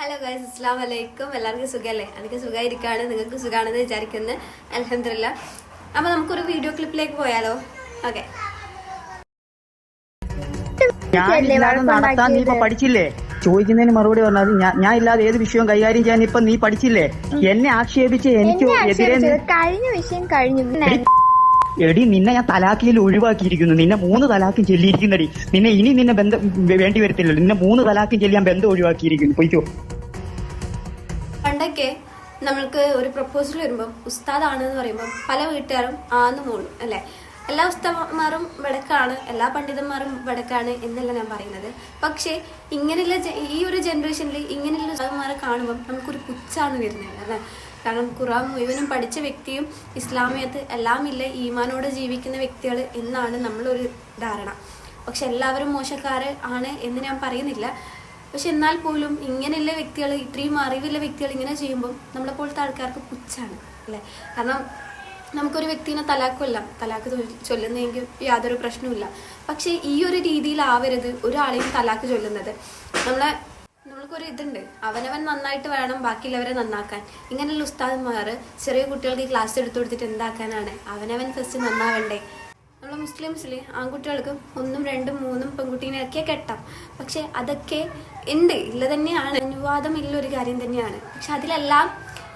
Hello guys അസ്സാം വലൈക്കും എല്ലാവർക്കും സുഖമല്ലേ എനിക്ക് സുഖമായിരിക്കാണ് നിങ്ങൾക്ക് സുഖമാണെന്ന് വിചാരിക്കുന്നത് അലഹമില്ല അപ്പൊ നമുക്കൊരു വീഡിയോ ക്ലിപ്പിലേക്ക് പോയാലോ? ഓക്കെ നടത്താൻ നീ ഇപ്പൊ പഠിച്ചില്ലേ? ചോദിക്കുന്നതിന് മറുപടി പറഞ്ഞത് ഞാൻ ഞാൻ ഇല്ലാതെ ഏത് വിഷയവും കൈകാര്യം ചെയ്യാൻ ഇപ്പൊ നീ പഠിച്ചില്ലേ? എന്നെ ആക്ഷേപിച്ച് എനിക്ക് എതിരെ കഴിഞ്ഞ വിഷയം കഴിഞ്ഞു. എടി, നിന്നെ ഞാൻ തലാക്കിയിൽ ഒഴിവാക്കിയിരിക്കുന്നു. നിന്നെ മൂന്ന് തലാക്കും ചെല്ലിയിരിക്കുന്നടി. നിന്നെ ഇനി നിന്നെ ബന്ധം വേണ്ടി വരത്തില്ലല്ലോ. നിന്നെ മൂന്ന് തലാക്കും ചെല്ലിയാൻ ബന്ധം ഒഴിവാക്കിയിരിക്കുന്നു. പൊയ്ക്കോ. പണ്ടൊക്കെ നമ്മൾക്ക് ഒരു പ്രപ്പോസൽ വരുമ്പോൾ ഉസ്താദാണെന്ന് പറയുമ്പോൾ പല വീട്ടുകാരും ആന്ന് മോളും അല്ലെ? എല്ലാ ഉസ്താമാരും വടക്കാണ് എല്ലാ പണ്ഡിതന്മാരും വടക്കാണ് എന്നല്ല ഞാൻ പറയുന്നത്. പക്ഷേ ഇങ്ങനെയുള്ള ഈ ഒരു ജനറേഷനിൽ ഇങ്ങനെയുള്ള ഉസ്താദന്മാരെ കാണുമ്പോൾ നമുക്കൊരു പുച്ഛാണ് വരുന്നത് അല്ലേ? കാരണം ഖുറാൻ മുഴുവനും പഠിച്ച വ്യക്തിയും ഇസ്ലാമിയത്ത് എല്ലാം ഇല്ല ഈമാനോട് ജീവിക്കുന്ന വ്യക്തികൾ എന്നാണ് നമ്മളൊരു ധാരണ. പക്ഷെ എല്ലാവരും മോശക്കാർ ആണ് എന്ന് ഞാൻ പറയുന്നില്ല. പക്ഷെ എന്നാൽ പോലും ഇങ്ങനെയുള്ള വ്യക്തികൾ ഇത്രയും അറിവുള്ള വ്യക്തികൾ ഇങ്ങനെ ചെയ്യുമ്പോൾ നമ്മളെ ആൾക്കാർക്ക് പുച്ഛാണ് അല്ലേ? കാരണം നമുക്കൊരു വ്യക്തിനെ തലാക്കുമല്ല തലാക്ക് ചൊല്ലുന്നതെങ്കിൽ യാതൊരു പ്രശ്നവുമില്ല. പക്ഷേ ഈ ഒരു രീതിയിലാവരുത് ഒരാളെയും തലാക്ക് ചൊല്ലുന്നത്. നമ്മളെ നമ്മൾക്കൊരു ഇതുണ്ട്. അവനവൻ നന്നായിട്ട് വേണം ബാക്കിയുള്ളവരെ നന്നാക്കാൻ. ഇങ്ങനെയുള്ള ഉസ്താദന്മാർ ചെറിയ കുട്ടികൾക്ക് ക്ലാസ് എടുത്തു കൊടുത്തിട്ട് എന്താക്കാനാണ്? അവനവൻ ഫസ്റ്റ് നന്നാവണ്ടേ? നമ്മളെ മുസ്ലിംസിൽ ആൺകുട്ടികൾക്ക് ഒന്നും രണ്ടും മൂന്നും പെൺകുട്ടീനെയൊക്കെ കെട്ടാം. പക്ഷെ അതൊക്കെ ഉണ്ട്. ഇല്ല തന്നെയാണ്. അനുവാദമില്ല ഒരു കാര്യം തന്നെയാണ്. പക്ഷെ അതിലെല്ലാം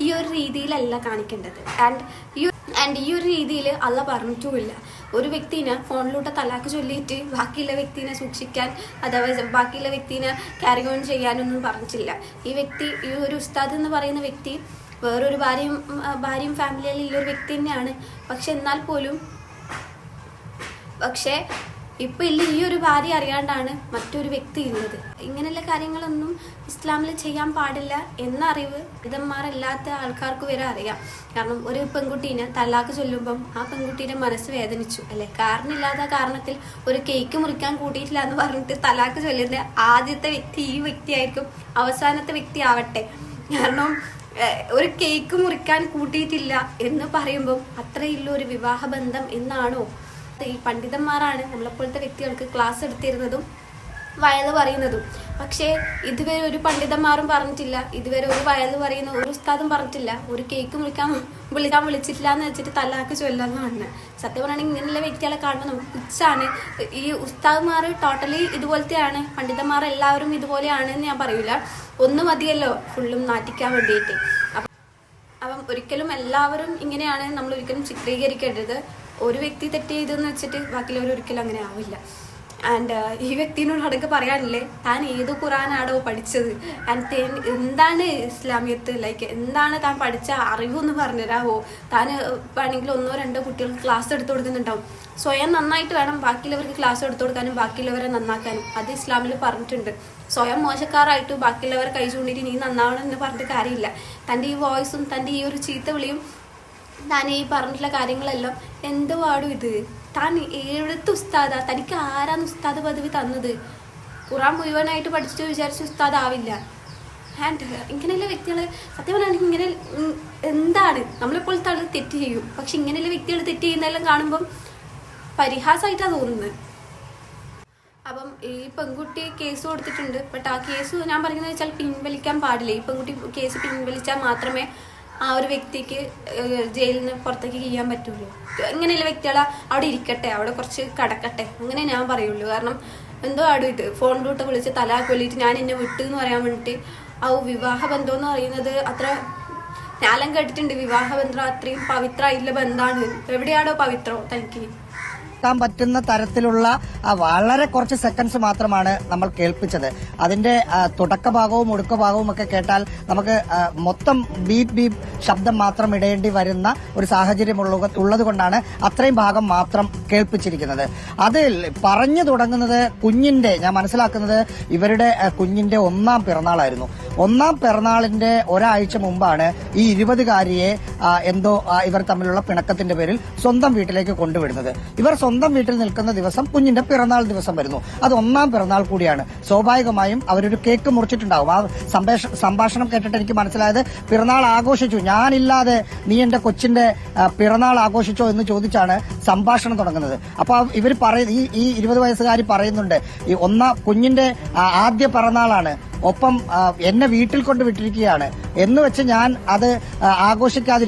ഈ ഒരു രീതിയിലല്ല കാണിക്കേണ്ടത്. ആൻഡ് ഈ ആൻഡ് ഈ ഒരു രീതിയിൽ അല്ല പറഞ്ഞിട്ടുമില്ല. ഒരു വ്യക്തിനെ ഫോണിലൂടെ തലാക്ക് ചൊല്ലിയിട്ട് ബാക്കിയുള്ള വ്യക്തിനെ സൂക്ഷിക്കാൻ അഥവാ ബാക്കിയുള്ള വ്യക്തിനെ ക്യാരി ഓൺ ചെയ്യാനൊന്നും പറഞ്ഞിട്ടില്ല. ഈ വ്യക്തി ഈ ഒരു ഉസ്താദ് എന്ന് പറയുന്ന വ്യക്തി വേറൊരു ഭാര്യയും ഭാര്യയും ഫാമിലിയിലുള്ള ഒരു വ്യക്തി തന്നെയാണ്. പക്ഷെ എന്നാൽ പോലും പക്ഷേ ഇപ്പൊ ഇല്ല ഈ ഒരു ഭാര്യ അറിയാണ്ടാണ് മറ്റൊരു വ്യക്തി ഉള്ളത് ഇങ്ങനെയുള്ള കാര്യങ്ങളൊന്നും ഇസ്ലാമിൽ ചെയ്യാൻ പാടില്ല എന്ന അറിവ് ഇതന്മാരല്ലാത്ത ആൾക്കാർക്ക് വരെ അറിയാം. കാരണം ഒരു പെൺകുട്ടീനെ തല്ലാക്ക് ചൊല്ലുമ്പം ആ പെൺകുട്ടിയുടെ മനസ്സ് വേദനിച്ചു അല്ലെ? കാരണമില്ലാത്ത കാരണത്തിൽ ഒരു കേക്ക് മുറിക്കാൻ കൂട്ടിയിട്ടില്ല എന്ന് പറഞ്ഞിട്ട് തലാക്ക് ചൊല്ലുന്ന ആദ്യത്തെ വ്യക്തി ഈ വ്യക്തിയായിരിക്കും അവസാനത്തെ വ്യക്തി ആവട്ടെ. കാരണം ഒരു കേക്ക് മുറിക്കാൻ കൂട്ടിയിട്ടില്ല എന്ന് പറയുമ്പോൾ അത്രയുള്ള ഒരു വിവാഹ ബന്ധം എന്നാണോ ഈ പണ്ഡിതന്മാരാണ് നമ്മളെപ്പോലത്തെ വ്യക്തികൾക്ക് ക്ലാസ് എടുത്തിരുന്നതും വയൽ പറയുന്നതും. പക്ഷേ ഇതുവരെ ഒരു പണ്ഡിതന്മാരും പറഞ്ഞിട്ടില്ല. ഇതുവരെ ഒരു വയൽ പറയുന്ന ഒരു ഉസ്താദും പറഞ്ഞിട്ടില്ല. ഒരു കേക്ക് വിളിക്കാൻ വിളിക്കാൻ വിളിച്ചിട്ടില്ല എന്ന് വെച്ചിട്ട് തലാക്ക് ചൊല്ലാന്ന് പറഞ്ഞത് സത്യം പറയുകയാണെങ്കിൽ ഇങ്ങനെയുള്ള വ്യക്തികളെ കാണുമ്പോൾ നമുക്ക് പുച്ഛാണ്. ഈ ഉസ്താദ്മാർ ടോട്ടലി ഇതുപോലത്തെയാണ്. പണ്ഡിതന്മാർ എല്ലാവരും ഇതുപോലെയാണ് എന്ന് ഞാൻ പറയൂല. ഒന്ന് മതിയല്ലോ. ഫുള്ളും നാട്ടിക്കാൻ വേണ്ടിയിട്ട്. ഒരിക്കലും എല്ലാവരും ഇങ്ങനെയാണ് നമ്മൾ ഒരിക്കലും ചിത്രീകരിക്കേണ്ടത്. ഒരു വ്യക്തി തെറ്റ് ചെയ്തെന്ന് വെച്ചിട്ട് ബാക്കിയുള്ളവർ ഒരിക്കലും അങ്ങനെ ആവില്ല. ആൻഡ് ഈ വ്യക്തിനോട് അടക്കം പറയാനില്ലേ? താൻ ഏത് ഖുറാനാണോ പഠിച്ചത്? ആൻഡ് തേൻ എന്താണ് ഇസ്ലാമിയത്ത്? ലൈക്ക് എന്താണ് താൻ പഠിച്ച അറിവെന്ന് പറഞ്ഞുതരാവോ? താൻ വേണമെങ്കിൽ ഒന്നോ രണ്ടോ കുട്ടികൾക്ക് ക്ലാസ് എടുത്തു കൊടുക്കുന്നുണ്ടാവും. സ്വയം നന്നായിട്ട് വേണം ബാക്കിയുള്ളവർക്ക് ക്ലാസ് എടുത്തു കൊടുക്കാനും ബാക്കിയുള്ളവരെ നന്നാക്കാനും. അത് ഇസ്ലാമിൽ പറഞ്ഞിട്ടുണ്ട്. സ്വയം മോശക്കാരായിട്ട് ബാക്കിയുള്ളവരെ കൈ ചൂണ്ടിട്ട് നീ നന്നാവണം എന്ന് പറഞ്ഞിട്ട് കാര്യമില്ല. തന്റെ ഈ വോയിസും തന്റെ ഈ ഒരു ചീത്ത വിളിയും താൻ ഈ പറഞ്ഞിട്ടുള്ള കാര്യങ്ങളെല്ലാം എന്തുവാടും ഇത്? താൻ എവിടുത്തെ ഉസ്താദാ. തനിക്ക് ആരാന്ന് ഉസ്താദ് പദവി തന്നത്? ഖുറാൻ മുഴുവനായിട്ട് പഠിച്ചിട്ട് വിചാരിച്ച ഉസ്താദ് ആവില്ല ആൻഡ് ഇങ്ങനെയുള്ള വ്യക്തികൾ സത്യം പറയുകയാണെങ്കിൽ ഇങ്ങനെ എന്താണ്? നമ്മളെപ്പോലത്തെ ആൾ തെറ്റ് ചെയ്യും. പക്ഷെ ഇങ്ങനെയുള്ള വ്യക്തികൾ തെറ്റ് ചെയ്യുന്നതെല്ലാം കാണുമ്പം പരിഹാസമായിട്ടാണ് തോന്നുന്നത്. അപ്പം ഈ പെൺകുട്ടി കേസ് കൊടുത്തിട്ടുണ്ട്. ബട്ട് ആ കേസ് ഞാൻ പറയുന്നത് വെച്ചാൽ പിൻവലിക്കാൻ പാടില്ല. ഈ പെൺകുട്ടി കേസ് പിൻവലിച്ചാൽ മാത്രമേ ആ ഒരു വ്യക്തിക്ക് ജയിലിൽ നിന്ന് പുറത്തേക്ക് ചെയ്യാൻ പറ്റുള്ളൂ ഇങ്ങനെയുള്ള വ്യക്തികൾ അവിടെ ഇരിക്കട്ടെ അവിടെ കുറച്ച് കടക്കട്ടെ അങ്ങനെ ഞാൻ പറയുള്ളൂ. കാരണം എന്തോ അവിടെ ഇത് ഫോണിലോട്ട് വിളിച്ച് തല കൊല്ലിട്ട് ഞാൻ എന്നെ വിട്ടു എന്ന് പറയാൻ വേണ്ടിട്ട് ആ വിവാഹ ബന്ധം എന്ന് പറയുന്നത് അത്ര ഞാലം കേട്ടിട്ടുണ്ട്. വിവാഹ ബന്ധം അത്രയും പവിത്രമായിട്ടുള്ള ബന്ധമാണ് എവിടെയാണോ പവിത്രോ തനിക്ക്? ാൻ പറ്റുന്ന തരത്തിലുള്ള വളരെ കുറച്ച് സെക്കൻഡ്സ് മാത്രമാണ് നമ്മൾ കേൾപ്പിച്ചത്. അതിന്റെ തുടക്കഭാഗവും തുടക്ക ഭാഗവും ഒടുക്ക ഭാഗവും ഒക്കെ കേട്ടാൽ നമുക്ക് മൊത്തം ബീപ് ബീപ് ശബ്ദം മാത്രം ഇടേണ്ടി വരുന്ന ഒരു സാഹചര്യം ഉള്ളത് കൊണ്ടാണ് അത്രയും ഭാഗം മാത്രം കേൾപ്പിച്ചിരിക്കുന്നത്. അതിൽ പറഞ്ഞു തുടങ്ങുന്നത് കുഞ്ഞിന്റെ ഞാൻ മനസ്സിലാക്കുന്നത് ഇവരുടെ കുഞ്ഞിന്റെ ഒന്നാം പിറന്നാളായിരുന്നു. ഒന്നാം പിറന്നാളിന്റെ ഒരാഴ്ച മുമ്പാണ് ഈ ഇരുപതുകാരിയെ എന്തോ ഇവർ തമ്മിലുള്ള പിണക്കത്തിന്റെ പേരിൽ സ്വന്തം വീട്ടിലേക്ക് കൊണ്ടുവിടുന്നത്. ഇവർ സ്വന്തം വീട്ടിൽ നിൽക്കുന്ന ദിവസം കുഞ്ഞിന്റെ പിറന്നാൾ ദിവസം വരുന്നു. അത് ഒന്നാം പിറന്നാൾ കൂടിയാണ്. സ്വാഭാവികമായും അവരൊരു കേക്ക് മുറിച്ചിട്ടുണ്ടാകും ആ സംഭാഷ- സംഭാഷണം കേട്ടിട്ട് എനിക്ക് മനസ്സിലായത് പിറന്നാൾ ആഘോഷിച്ചു. ഞാനില്ലാതെ നീ എന്റെ കൊച്ചിന്റെ പിറന്നാൾ ആഘോഷിച്ചോ എന്ന് ചോദിച്ചാണ് സംഭാഷണം തുടങ്ങുന്നത്. അപ്പൊ ഇവർ പറയ ഈ ഈ ഇരുപത് വയസ്സുകാരി പറയുന്നുണ്ട് ഈ ഒന്നാം കുഞ്ഞിന്റെ ആദ്യ പിറന്നാളാണ്. ഒപ്പം എന്നെ വീട്ടിൽ കൊണ്ട് വിട്ടിരിക്കുകയാണ്. എന്ന് വെച്ച് ഞാൻ അത് ആ,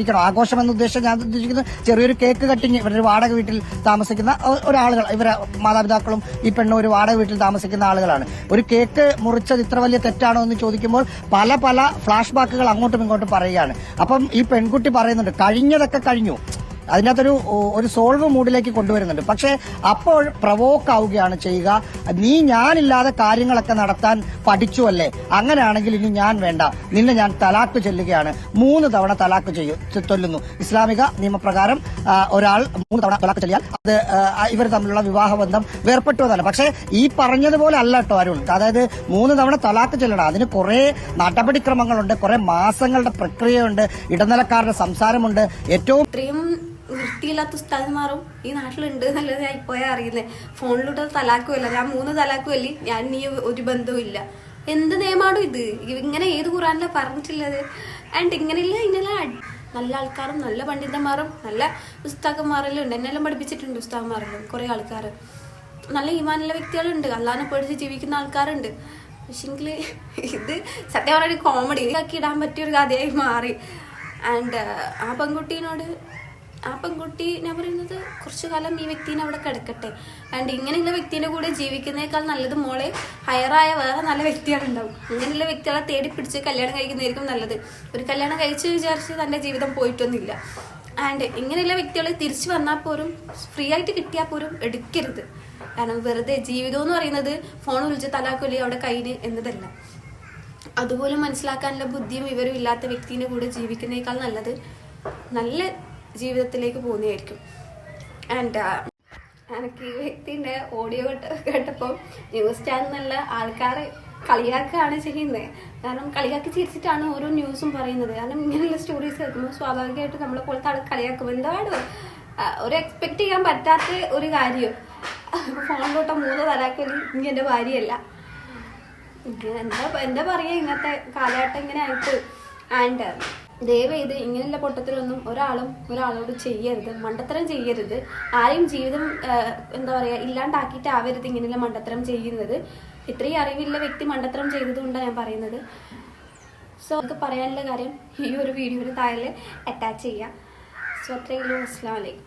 ആഘോഷിക്കാതിരിക്കണം ആഘോഷം എന്ന ഉദ്ദേശം ഞാൻ ഉദ്ദേശിക്കുന്നത് ചെറിയൊരു കേക്ക് കട്ടിങ് ഇവരൊരു വാടക വീട്ടിൽ താമസിക്കുന്ന ഒരാളുകൾ ഇവരെ മാതാപിതാക്കളും ഈ പെണ്ണും ഒരു വാടക വീട്ടിൽ താമസിക്കുന്ന ആളുകളാണ്. ഒരു കേക്ക് മുറിച്ചത് ഇത്ര വലിയ തെറ്റാണോ എന്ന് ചോദിക്കുമ്പോൾ പല പല ഫ്ലാഷ് ബാക്കുകൾ അങ്ങോട്ടും ഇങ്ങോട്ടും പറയുകയാണ്. അപ്പം ഈ പെൺകുട്ടി പറയുന്നുണ്ട് കഴിഞ്ഞതൊക്കെ കഴിഞ്ഞു. അതിനകത്തൊരു ഒരു സോൾവ് മൂഡിലേക്ക് കൊണ്ടുവരുന്നുണ്ട്. പക്ഷെ അപ്പോൾ പ്രവോക്ക് ആവുകയാണ് ചെയ്യുക. നീ ഞാനില്ലാതെ കാര്യങ്ങളൊക്കെ നടത്താൻ പഠിച്ചു അല്ലേ? അങ്ങനെയാണെങ്കിൽ ഇനി ഞാൻ വേണ്ട. നിന്നെ ഞാൻ തലാക്ക് ചെല്ലുകയാണ്. മൂന്ന് തവണ തലാക്ക് ചെയ്യും ചൊല്ലുന്നു. ഇസ്ലാമിക നിയമപ്രകാരം ഒരാൾ മൂന്ന് തവണ തലാക്ക് ചെല്ലിയാൽ അത് ഇവർ തമ്മിലുള്ള വിവാഹബന്ധം വേർപെട്ടു എന്നല്ല പക്ഷേ ഈ പറഞ്ഞതുപോലെ അല്ല കേട്ടോ അരുൺ. അതായത് മൂന്ന് തവണ തലാക്ക് ചെല്ലണം. അതിന് കുറെ നടപടിക്രമങ്ങളുണ്ട് കുറെ മാസങ്ങളുടെ പ്രക്രിയയുണ്ട് ഇടനിലക്കാരുടെ സംസാരമുണ്ട്. ഏറ്റവും വൃത്തിയില്ലാത്ത ഉസ്താദ്മാറും ഈ നാട്ടിലുണ്ട് എന്നുള്ളത് ഞാൻ ഇപ്പോഴാ അറിയുന്നത് ഫോണിലൂടെ തലാക്കുമല്ല ഞാൻ മൂന്ന് തലാക്കുമല്ലേ ഞാൻ നീ ഒരു ബന്ധവും ഇല്ല. എന്ത് നിയമാണോ ഇത്? ഇങ്ങനെ ഏത് ഖുറാനിലാണ് പറഞ്ഞിട്ടുള്ളത്? ആൻഡ് ഇങ്ങനെയല്ല ഇങ്ങനെ നല്ല ആൾക്കാരും നല്ല പണ്ഡിതന്മാരും നല്ല ഉസ്താക്കന്മാരെല്ലാം ഉണ്ട്. എന്നെല്ലാം പഠിപ്പിച്ചിട്ടുണ്ട് ഉസ്താക്കന്മാരെല്ലാം കുറേ ആൾക്കാർ നല്ല ഈമാനുള്ള വ്യക്തികളുണ്ട്. അല്ലാതെ പഠിച്ച് ജീവിക്കുന്ന ആൾക്കാരുണ്ട്. പക്ഷെങ്കിൽ ഇത് സത്യം പറഞ്ഞ കോമഡി ആക്കി ഇടാൻ പറ്റിയൊരു കഥയായി മാറി. ആൻഡ് ആ പെൺകുട്ടീനോട് ആ പെൺകുട്ടി ഞാൻ പറയുന്നത് കുറച്ചു കാലം ഈ വ്യക്തിനെ അവിടെ കിടക്കട്ടെ. ആൻഡ് ഇങ്ങനെയുള്ള വ്യക്തിന്റെ കൂടെ ജീവിക്കുന്നേക്കാൾ നല്ലത് മോളെ ഹയറായ വേറെ നല്ല വ്യക്തികളുണ്ടാവും. ഇങ്ങനെയുള്ള വ്യക്തികളെ തേടി പിടിച്ച് കല്യാണം കഴിക്കുന്നതായിരിക്കും നല്ലത്. ഒരു കല്യാണം കഴിച്ച് വിചാരിച്ച് തന്റെ ജീവിതം പോയിട്ടൊന്നുമില്ല. ആൻഡ് ഇങ്ങനെയുള്ള വ്യക്തികൾ തിരിച്ചു വന്നാൽ പോലും ഫ്രീ ആയിട്ട് കിട്ടിയാൽ പോലും എടുക്കരുത്. കാരണം വെറുതെ ജീവിതം എന്ന് പറയുന്നത് ഫോൺ വിളിച്ച് തലാക്കൊല്ലി അവിടെ കയ്യിൽ എന്നതല്ല. അതുപോലെ മനസ്സിലാക്കാനുള്ള ബുദ്ധിയും വിവരവും ഇല്ലാത്ത വ്യക്തിന്റെ കൂടെ ജീവിക്കുന്നേക്കാൾ നല്ലത് നല്ല ജീവിതത്തിലേക്ക് പോകുന്നതായിരിക്കും. ആൻഡ് എനിക്ക് ഈ വ്യക്തിന്റെ ഓഡിയോ കേട്ടപ്പോൾ ന്യൂസ് ചാനലിലുള്ള ആൾക്കാർ കളിയാക്കുകയാണ് ചെയ്യുന്നത് കാരണം കളിയാക്കി ചിരിച്ചിട്ടാണ് ഓരോ ന്യൂസും പറയുന്നത്. കാരണം ഇങ്ങനെയുള്ള സ്റ്റോറീസ് കേൾക്കുമ്പോൾ സ്വാഭാവികമായിട്ട് നമ്മളെ പോലത്തെ ആൾ കളിയാക്കും. എന്താണ് ഒരു എക്സ്പെക്ട് ചെയ്യാൻ പറ്റാത്ത ഒരു കാര്യം. ഫോണിലോട്ട് മൂന്ന് തലാക്കലി ഇനി എന്റെ ഭാര്യയല്ല. എന്താ എന്താ പറയുക ഇന്നത്തെ കാലഘട്ടം ഇങ്ങനെ ആയിട്ട്. ആൻഡ് ദയവ് ചെയ്ത് ഇങ്ങനെയുള്ള പൊട്ടത്തിലൊന്നും ഒരാളും ഒരാളോട് ചെയ്യരുത്. മണ്ടത്തരം ചെയ്യരുത്. ആരെയും ജീവിതം എന്താ പറയുക ഇല്ലാണ്ടാക്കിയിട്ടാവരുത് ഇങ്ങനെയുള്ള മണ്ടത്തരം ചെയ്യുന്നത്. ഇത്രയും അറിവില്ല വ്യക്തി മണ്ടത്തരം ചെയ്തതുകൊണ്ടാണ് ഞാൻ പറയുന്നത്. സോ നമുക്ക് പറയാനുള്ള കാര്യം ഈ ഒരു വീഡിയോയുടെ താഴെ അറ്റാച്ച് ചെയ്യാം. സോ അത്രയുള്ളൂ അസ്സാം വലൈക്കും